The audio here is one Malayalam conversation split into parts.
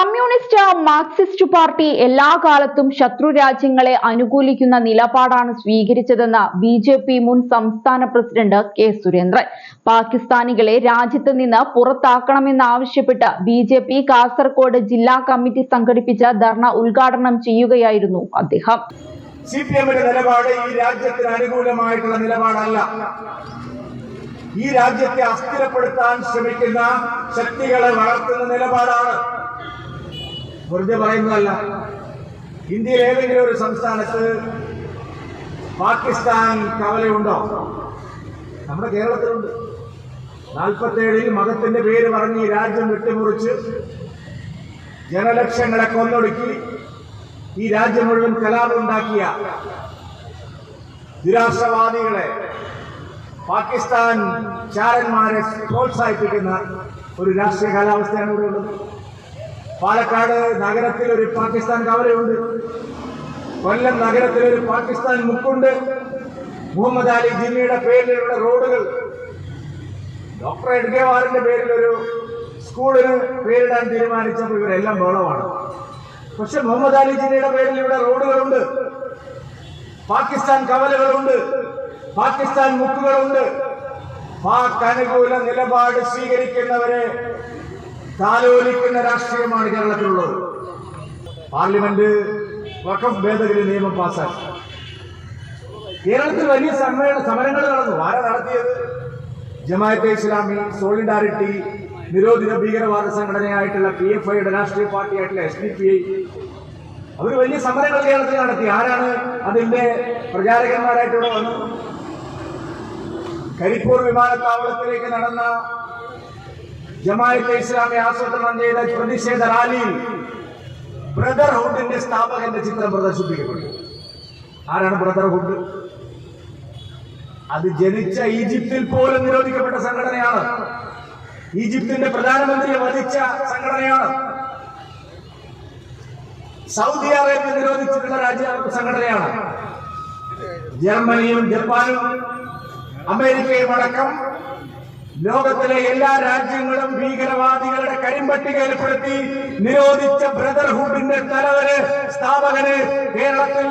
കമ്മ്യൂണിസ്റ്റ് മാർക്സിസ്റ്റ് പാർട്ടി എല്ലാ കാലത്തും ശത്രു രാജ്യങ്ങളെ അനുകൂലിക്കുന്ന നിലപാടാണ് സ്വീകരിച്ചതെന്ന് ബി ജെ പി മുൻ സംസ്ഥാന പ്രസിഡന്റ് കെ സുരേന്ദ്രൻ. പാകിസ്ഥാനികളെ രാജ്യത്ത് നിന്ന് പുറത്താക്കണമെന്നാവശ്യപ്പെട്ട് ബി ജെ പി കാസർഗോഡ് ജില്ലാ കമ്മിറ്റി സംഘടിപ്പിച്ച ധർണ ഉദ്ഘാടനം ചെയ്യുകയായിരുന്നു അദ്ദേഹം. നിലപാട് ഈ രാജ്യത്തിന് നിലപാടല്ല. ഈ രാജ്യത്തെ അസ്ഥിരപ്പെടുത്താൻ ശ്രമിക്കുന്ന ശക്തികളെ വളർത്തുന്ന നിലപാടാണ് വെറുതെ പറയുന്നതല്ല. ഇന്ത്യയിൽ ഏതെങ്കിലും ഒരു സംസ്ഥാനത്ത് പാകിസ്ഥാൻ കവലയുണ്ടോ? നമ്മുടെ കേരളത്തിലുണ്ട്. നാൽപ്പത്തേഴിൽ മതത്തിന്റെ പേര് പറഞ്ഞ് ഈ രാജ്യം വിട്ടുമുറിച്ച് ജനലക്ഷങ്ങളെ കൊന്നൊടുക്കി ഈ രാജ്യം മുഴുവൻ കലാപമുണ്ടാക്കിയ നിരാശവാദികളെ പാകിസ്ഥാൻ ചാരന്മാരെ പ്രോത്സാഹിപ്പിക്കുന്ന ഒരു രാഷ്ട്രീയ കാലാവസ്ഥയാണ് ഇവിടെ ഉള്ളത്. പാലക്കാട് നഗരത്തിൽ ഒരു പാകിസ്ഥാൻ കവലയുണ്ട് കൊല്ലം നഗരത്തിൽ ഒരു പാകിസ്ഥാൻ മുക്കുണ്ട്. മുഹമ്മദ് അലി ജിന്നയുടെ പേരിലുള്ള റോഡുകൾ. ഡോക്ടർ എഡ്ഗേവാറിന്റെ വാറിന്റെ പേരിലൊരു സ്കൂളിന് പേരിടാൻ തീരുമാനിച്ചപ്പോൾ ഇവരെല്ലാം ബഹളമാണ്. പക്ഷെ മുഹമ്മദ് അലി ജിന്നയുടെ പേരിൽ ഇവിടെ റോഡുകളുണ്ട്. പാകിസ്ഥാൻ കവലകളുണ്ട്. പാകിസ്ഥാൻ മുക്കുകളുണ്ട്. പാക് അനുകൂല നിലപാട് സ്വീകരിക്കുന്നവരെ താലോലിക്കുന്ന രാഷ്ട്രീയമാണ് കേരളത്തിലുള്ളത്. പാർലമെന്റ് വഖഫ് ഭേദഗതി നിയമം പാസാക്കി കേരളത്തിൽ വലിയ സമ്മേളന സമരങ്ങൾ നടന്നു. ആര നടത്തിയത്? ജമാഅത്തെ ഇസ്ലാമി സോളിഡാരിറ്റി നിരോധിത ഭീകരവാദ സംഘടനയായിട്ടുള്ള പി എഫ് ഐയുടെ രാഷ്ട്രീയ പാർട്ടിയായിട്ടുള്ള എസ് ഡി പി ഐ. അവർ വലിയ സമരങ്ങൾ കേരളത്തിൽ നടത്തി. ആരാണ് അതിന്റെ പ്രചാരകന്മാരായിട്ട് ഇവിടെ വന്നത് കരിപ്പൂർ വിമാനത്താവളത്തിലേക്ക് നടന്ന ജമാഅത്തെ ഇസ്ലാമി ആസൂത്രണം ചെയ്ത പ്രതിഷേധ റാലിയിൽ ബ്രദർഹുഡിന്റെ സ്ഥാപകന്റെ ചിത്രം പ്രദർശിപ്പിക്കപ്പെട്ടു. ആരാണ് ബ്രദർഹുഡ്? അത് ജനിച്ച ഈജിപ്തിൽ പോലും നിരോധിക്കപ്പെട്ട സംഘടനയാണ്. ഈജിപ്തിന്റെ പ്രധാനമന്ത്രിയെ വധിച്ച സംഘടനയാണ്. സൗദി അറേബ്യ നിരോധിച്ചിട്ടുള്ള രാജ്യ സംഘടനയാണ്. ജർമ്മനിയും ജപ്പാനും അമേരിക്കയും അടക്കം ലോകത്തിലെ എല്ലാ രാജ്യങ്ങളും ഭീകരവാദികളുടെ കരിമ്പട്ടികയിൽപ്പെടുത്തി നിരോധിച്ച ബ്രദർഹുഡിന്റെ തലവന് സ്ഥാപകന് കേരളത്തിൽ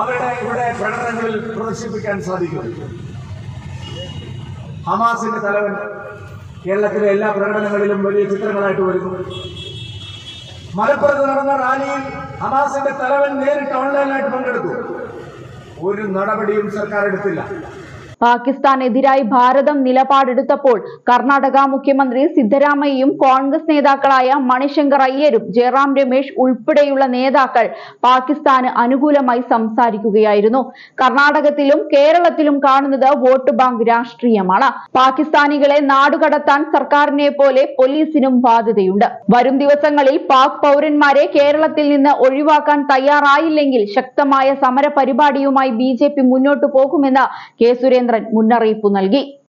അവരുടെ ഇവിടെ പ്രകടനങ്ങളിൽ പ്രദർശിപ്പിക്കാൻ സാധിക്കും. ഹമാസിന്റെ തലവൻ കേരളത്തിലെ എല്ലാ പ്രകടനങ്ങളിലും വലിയ ചിത്രങ്ങളായിട്ട് വരുന്നു. മലപ്പുറത്ത് നടന്ന റാലിയിൽ ഹമാസിന്റെ തലവൻ നേരിട്ട് ഓൺലൈനായിട്ട് പങ്കെടുത്തു. ഒരു നടപടിയും സർക്കാർ എടുത്തില്ല. പാകിസ്ഥാനെതിരായി ഭാരതം നിലപാടെടുത്തപ്പോൾ കർണാടക മുഖ്യമന്ത്രി സിദ്ധരാമയ്യയും കോൺഗ്രസ് നേതാക്കളായ മണിശങ്കർ അയ്യരും ജയറാം രമേശ് ഉൾപ്പെടെയുള്ള നേതാക്കൾ പാകിസ്ഥാന് അനുകൂലമായി സംസാരിക്കുകയായിരുന്നു. കർണാടകത്തിലും കേരളത്തിലും കാണുന്നത് വോട്ട് ബാങ്ക് രാഷ്ട്രീയമാണ്. പാകിസ്ഥാനികളെ നാടുകടത്താൻ സർക്കാരിനെ പോലെ പോലീസിനും ബാധ്യതയുണ്ട്. വരും ദിവസങ്ങളിൽ പാക് പൗരന്മാരെ കേരളത്തിൽ നിന്ന് ഒഴിവാക്കാൻ തയ്യാറായില്ലെങ്കിൽ ശക്തമായ സമരപരിപാടിയുമായി ബി മുന്നോട്ടു പോകുമെന്ന് കെ. സുരേന്ദ്രൻ മുന്നറിയിപ്പ് നൽകി